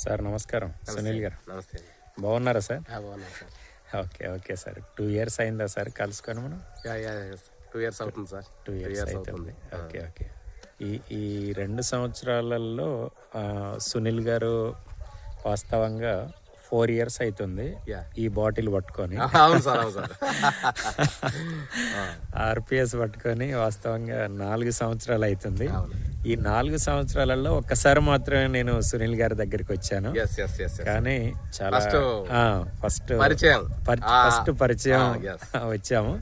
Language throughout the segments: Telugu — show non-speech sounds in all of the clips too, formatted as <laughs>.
సార్ నమస్కారం. సునీల్ గారు. నమస్తే. బాగున్నారా సార్? బాగున్నాను sir. Okay okay sir. Two years అయిందా సార్ కలుసుకొని మనం? యా యా టూ ఇయర్స్ అవుతుంది సార్. టూ ఇయర్స్ అవుతుంది. Okay okay. ఈ ఈ రెండు సంవత్సరాలలో సునీల్ గారు వాస్తవంగా ఫోర్ ఇయర్స్ అవుతుంది ఈ బాటిల్ పట్టుకొని. <laughs> అవును సార్ అవును సార్. ఆర్పిఎస్ పట్టుకొని వాస్తవంగా నాలుగు సంవత్సరాలు అవుతుంది ఈ నాలుగు సంవత్సరాలలో ఒక్కసారి మాత్రమే నేను సునీల్ గారి దగ్గరికి వచ్చాను. కానీ చాలా ఫస్ట్ పరిచయం. ఫస్ట్ పరిచయం. <laughs> వచ్చాము.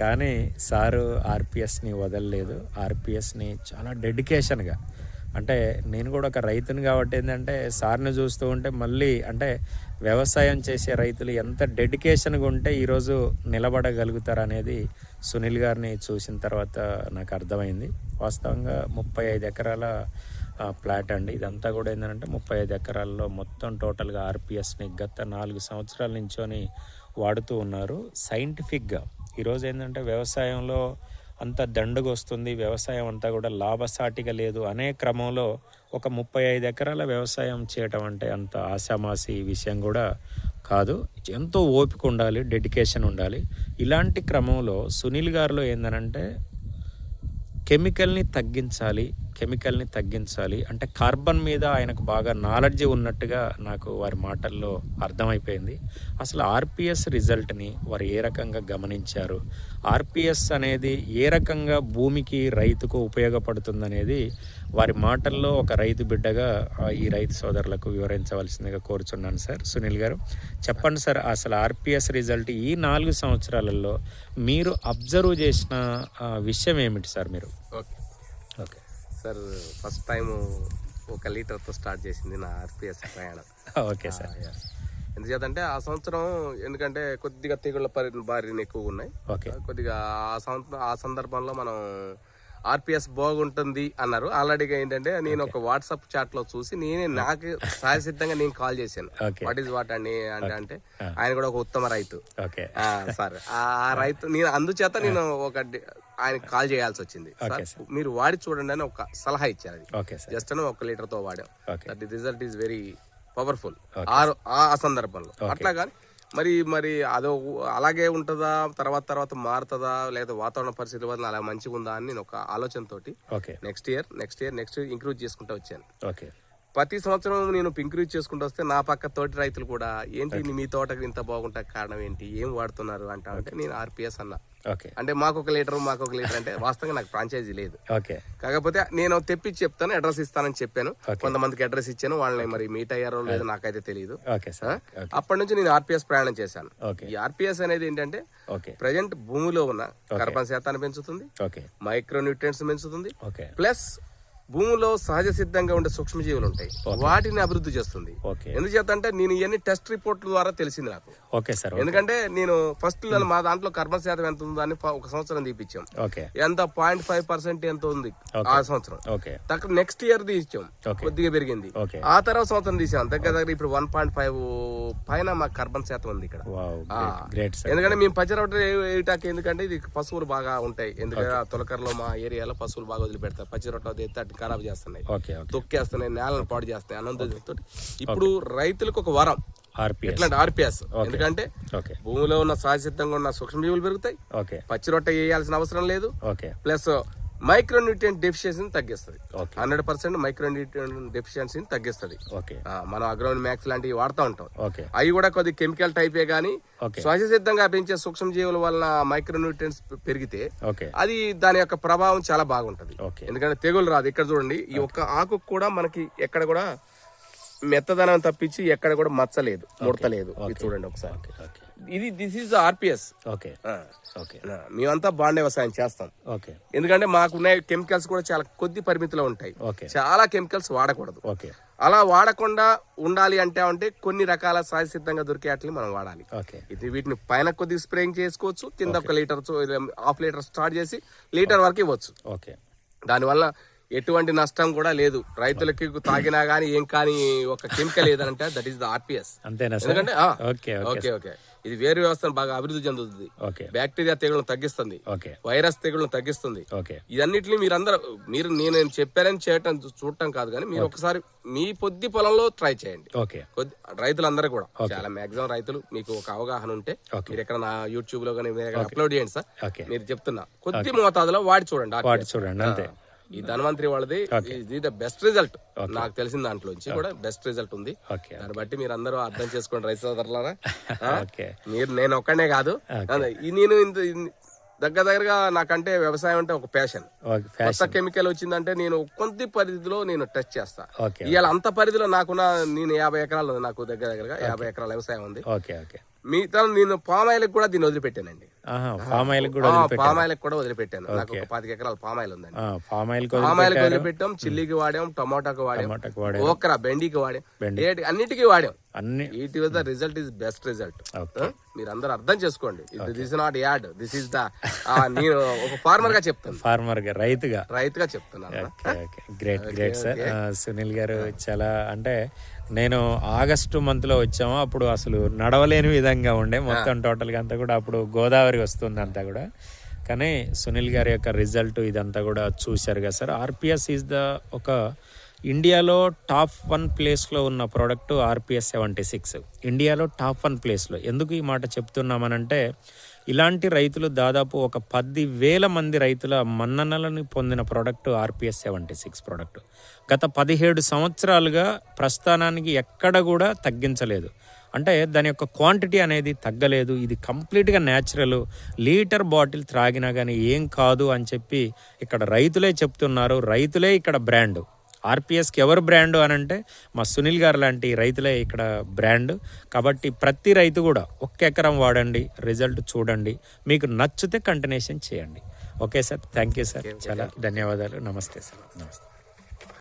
కానీ సారు ఆర్పిఎస్ని వదలలేదు. ఆర్పిఎస్ని చాలా డెడికేషన్గా అంటే నేను కూడా ఒక రైతుని కాబట్టి ఏంటంటే సార్ని చూస్తూ ఉంటే మళ్ళీ అంటే వ్యవసాయం చేసే రైతులు ఎంత డెడికేషన్గా ఉంటే ఈరోజు నిలబడగలుగుతారు అనేది సునీల్ గారిని చూసిన తర్వాత నాకు అర్థమైంది. వాస్తవంగా ముప్పై ఐదు ఎకరాల ప్లాట్ అండి. ఇదంతా కూడా ఏంటంటే ముప్పై ఐదు ఎకరాల్లో మొత్తం టోటల్గా ఆర్పిఎస్ని గత నాలుగు సంవత్సరాల నుంచోని వాడుతూ ఉన్నారు. సైంటిఫిక్గా ఈరోజు ఏంటంటే వ్యవసాయంలో అంత దండగొస్తుంది. వ్యవసాయం అంతా కూడా లాభసాటిగా లేదు. అనే క్రమంలో ఒక ముప్పై ఐదు ఎకరాల వ్యవసాయం చేయటం అంటే అంత ఆశామాసి విషయం కూడా కాదు. ఎంతో ఓపిక ఉండాలి డెడికేషన్ ఉండాలి. ఇలాంటి క్రమంలో సునీల్ గారిలో ఏందనంటే కెమికల్ని తగ్గించాలి కెమికల్ని తగ్గించాలి. అంటే కార్బన్ మీద ఆయనకు బాగా నాలెడ్జ్ ఉన్నట్టుగా నాకు వారి మాటల్లో అర్థమైపోయింది. అసలు ఆర్పిఎస్ రిజల్ట్ని వారు ఏ రకంగా గమనించారు? ఆర్పిఎస్ అనేది ఏ రకంగా భూమికి రైతుకు ఉపయోగపడుతుందనేది వారి మాటల్లో ఒక రైతు బిడ్డగా ఈ రైతు సోదరులకు వివరించవలసిందిగా కోరుచున్నాను సార్. సునీల్ గారు చెప్పండి సార్ అసలు ఆర్పిఎస్ రిజల్ట్ ఈ నాలుగు సంవత్సరాలలో మీరు అబ్జర్వ్ చేసిన విషయం ఏమిటి సార్ మీరు? ఓకే. సార్ ఫస్ట్ టైం ఒక లీటర్తో స్టార్ట్ చేసింది నా ఆర్పిఎస్ ప్రయాణం. Okay sir. ఎందుచేతంటే ఆ సంవత్సరం ఎందుకంటే కొద్దిగా తెగుళ్ళ పరి బారిన ఎక్కువ ఉన్నాయి. ఓకే. కొద్దిగా ఆ సంవత్సరం ఆ సందర్భంలో మనం ఆర్పిఎస్ బాగుంటుంది అన్నారు. ఆల్రెడీగా ఏంటంటే నేను ఒక వాట్సాప్ చాట్లో చూసి నేనే నాకు సహసిద్ధంగా నేను కాల్ చేశాను. వాట్ ఈస్ వాట్ అండి అంటే అంటే ఆయన కూడా ఒక ఉత్తమ రైతు. సార్ ఆ రైతు నేను అందుచేత నేను ఒక ఆయనకి కాల్ చేయాల్సి వచ్చింది. మీరు వాడి చూడండి అని ఒక సలహా ఇచ్చారు అది. జస్ట్ అని ఒక లీటర్తో వాడాం రిజల్ట్ ఈస్ వెరీ పవర్ఫుల్ ఆ సందర్భంలో. అట్లా కానీ మరి మరి అదో అలాగే ఉంటుందా? తర్వాత తర్వాత మారుతుందా? లేదా వాతావరణ పరిస్థితుల వల్ల అలా మంచిగా ఉందా అని నేను ఒక ఆలోచనతోటి okay. Next year next year next year increase చేసుకుంటూ వచ్చాను. ఓకే. ప్రతి సంవత్సరం నేను ఇంక్రూజ్ చేసుకుంటూ వస్తే నా పక్క తోటి రైతులు కూడా ఏంటి మీ తోటకి ఇంత బాగుంటా కారణం ఏంటి? ఏం వాడుతున్నారు? అంటా అంటే నేను ఆర్పిఎస్ అన్నా. అంటే మాకు ఒక లీటర్ మాకు ఒక లీటర్ అంటే వాస్తవంగా నాకు ఫ్రాంచైజీ లేదు. ఓకే. కాకపోతే నేను తెప్పించి చెప్తాను అడ్రస్ ఇస్తానని చెప్పాను. కొంతమందికి అడ్రస్ ఇచ్చాను వాళ్ళని మరి మీట్ అయ్యారో లేదో నాకైతే తెలియదు అప్పటి నుంచి నేను ఆర్పిఎస్ ప్రయాణం చేశాను. ఈ ఆర్పిఎస్ అనేది ఏంటంటే ఓకే. ప్రజెంట్ భూమిలో ఉన్న కర్బన శాతాన్ని పెంచుతుంది మైక్రో న్యూట్రియంట్స్ పెంచుతుంది ప్లస్ భూమిలో సహజ సిద్ధంగా ఉండే సూక్ష్మజీవులు ఉంటాయి వాటిని అభివృద్ధి చేస్తుంది. ఎందుచేత అంటే నేను ఇవన్నీ టెస్ట్ రిపోర్ట్ల ద్వారా తెలిసింది నాకు. ఓకే సార్ ఎందుకంటే నేను ఫస్ట్ మా దాంట్లో కర్బన శాతం ఎంత ఉందో అని ఒక సంవత్సరం తీపిచ్చాం. ఎంత? పాయింట్ ఫైవ్ పర్సెంట్ ఎంత ఉంది? ఆ సంవత్సరం. తక్కువ నెక్స్ట్ ఇయర్ తీసాం కొద్దిగా పెరిగింది. ఆ తర్వాత సంవత్సరం తీసాం. దగ్గర దగ్గర ఇప్పుడు వన్ పాయింట్ ఫైవ్ పైన మాకు కార్బన్ శాతం ఉంది ఇక్కడ. ఎందుకంటే మేము పచ్చరొట్ట వేయటానికి ఎందుకంటే ఇది పశువులు బాగా ఉంటాయి. ఎందుకంటే తొలకరలో మా ఏరియాలో పశువులు బాగా వదిలిపెడతారు. పచ్చిరొట్ట ఎత్తి అటు ఖరాబ్ చేస్తున్నాయి. తొక్కేస్తున్నాయి నేలను పాడు చేస్తున్నాయి అనంతో ఇప్పుడు రైతులకు ఒక వరం. ఆర్పిఎస్. ఎట్లాంటి ఆర్పిఎస్? ఎందుకంటే భూమిలో ఉన్న సహజసిద్ధంగా ఉన్న సూక్ష్మజీవులు పెరుగుతాయి. ఓకే. పచ్చిరొట్ట వేయాల్సిన అవసరం లేదు. ప్లస్ మైక్రో న్యూట్రియంట్ డెఫిషియన్సీని తగ్గిస్తుంది. హండ్రెడ్ పర్సెంట్ మైక్రో న్యూట్రియంట్ డెఫిషియన్సీని తగ్గిస్తుంది. మనం అగ్రోన్ మ్యాక్స్ లాంటివి వాడుతూ ఉంటాం. అవి కూడా కొద్ది కెమికల్ టైపే గానీ ఓకే. సహజసిద్ధంగా పెంచే సూక్ష్మజీవుల వలన మైక్రో న్యూట్రియంట్స్ పెరిగితే అది దాని యొక్క ప్రభావం చాలా బాగుంటది. ఎందుకంటే తెగులు రాదు. ఇక్కడ చూడండి ఈ ఒక్క ఆకు కూడా మనకి ఎక్కడ కూడా మెత్తదనం తప్పించి ఎక్కడ కూడా మచ్చలేదు ముడతలేదు. చూడండి ఒకసారి. ఇది this is RPS okay okay మేమంతా బాండ్ వ్యవసాయం చేస్తాం. ఓకే ఎందుకంటే మాకున్న కెమికల్స్ కూడా చాలా కొద్ది పరిమితిలో ఉంటాయి. ఓకే చాలా కెమికల్స్ వాడకూడదు. ఓకే అలా వాడకుండా ఉండాలి అంటే అంటే కొన్ని రకాల సహజసిద్ధంగా దొరికే వాటిని మనం వాడాలి. ఓకే ఇది వీటిని పైన కొద్దిగా స్ప్రేయింగ్ చేసుకోవచ్చు కింద ఒక లీటర్ హాఫ్ లీటర్ స్టార్ట్ చేసి లీటర్ వరకు ఇవ్వచ్చు. ఓకే దానివల్ల ఎటువంటి నష్టం కూడా లేదు. రైతులకి తాగినా గానీ ఏం కానీ ఒక కెమికల్ ఏదంటే దట్ ఈస్ ద ఆర్పిఎస్. అంతేనా ఎందుకంటే ఓకే ఓకే ఇది వేరు వ్యవస్థను బాగా అభివృద్ధి చెందుతుంది. బ్యాక్టీరియా తెగులను తగ్గిస్తుంది. వైరస్ తెగులను తగ్గిస్తుంది. ఇదన్నిటిని మీరందరూ మీరు నేను చెప్పారని చేయటం చూడటం కాదు కానీ మీరు ఒకసారి మీ పొద్దు పొలంలో ట్రై చేయండి. రైతులందరూ కూడా. చాలా మాక్సిమం రైతులు మీకు ఒక అవగాహన ఉంటే. మీరు ఎక్కడ నా యూట్యూబ్లో కానీ అప్లోడ్ చేయండి సార్. మీరు చెప్తున్నా. కొద్ది మోతాదులో వాడి చూడండి. చూడండి అంతే. ఈ ధన్వంతరి వాళ్ళది. ఇది ద బెస్ట్ రిజల్ట్. నాకు తెలిసిన దాంట్లోంచి కూడా బెస్ట్ రిజల్ట్ ఉంది. దాన్ని బట్టి మీరు అందరూ అర్థం చేసుకోండి రైతు సోదరులారా. <laughs> మీరు నేను ఒక్కనే కాదు. నేను ఇంత దగ్గర దగ్గరగా నాకంటే వ్యవసాయం అంటే ఒక ప్యాషన్. కొత్త కెమికల్ వచ్చిందంటే నేను కొంత పరిధిలో నేను టెస్ట్ చేస్తా. ఇవాళ అంత పరిధిలో నాకున్న నేను యాభై ఎకరాలు నాకు దగ్గర దగ్గరగా యాభై ఎకరాల వ్యవసాయం ఉంది. మిగతా నేను పామాయిల్కి కూడా దీన్ని వదిలిపెట్టానండి. ఆయిల్ కూడా కూడా వదిలిపెట్టాను. నాకు ఒక పాతిక ఎకరాల పామాయిల్ ఉందండి. ఫామ్ ఆయిల్ పామాయిల్కి వదిలిపెట్టాం చిల్లీకి వాడాం టమాటాకి వాడాం ఓకరా బెండికి వాడాం. అన్నిటికీ వాడాం. అన్ని it was the result is best result మీరు అందరూ అర్థం చేసుకోండి. This not add this is the నేను ఒక ఫార్మర్గా చెప్తాను. ఫార్మర్గా రైతుగా. రైతుగా చెప్తున్నాను. గ్రేట్ గ్రేట్ సార్ సునీల్ గారు చాలా అంటే నేను ఆగస్టు మంత్లో వచ్చాము. అప్పుడు అసలు నడవలేని విధంగా ఉండే. మొత్తం టోటల్గా అంతా కూడా అప్పుడు గోదావరి వస్తుంది అంతా కూడా. కానీ సునీల్ గారి యొక్క రిజల్ట్ ఇదంతా కూడా చూశారు కదా సార్. ఆర్పిఎస్ ఈజ్ ద ఒక ఇండియాలో టాప్ వన్ ప్లేస్లో ఉన్న ప్రోడక్ట్ ఆర్పిఎస్ సెవెంటీ సిక్స్. ఇండియాలో టాప్ వన్ ప్లేస్లో. ఎందుకు ఈ మాట చెప్తున్నామనంటే ఇలాంటి రైతులు దాదాపు ఒక పది వేల మంది రైతుల మన్ననలను పొందిన product RPS seventy six product. గత పదిహేడు సంవత్సరాలుగా ప్రస్థానానికి ఎక్కడ కూడా తగ్గించలేదు. అంటే దాని యొక్క క్వాంటిటీ అనేది తగ్గలేదు. ఇది కంప్లీట్గా న్యాచురల్ లీటర్ బాటిల్ త్రాగినా కానీ ఏం కాదు అని చెప్పి ఇక్కడ రైతులే చెప్తున్నారు. రైతులే ఇక్కడ బ్రాండ్ ఆర్పిఎస్కి ఎవరు బ్రాండ్ అని అంటే మా సునీల్ గారు లాంటి రైతులే ఇక్కడ బ్రాండ్ కాబట్టి ప్రతి రైతు కూడా ఒక్క ఎకరం వాడండి రిజల్ట్ చూడండి. మీకు నచ్చితే కంటిన్యూషన్ చేయండి. Okay sir thank you sir చాలా ధన్యవాదాలు. నమస్తే సార్ నమస్తే.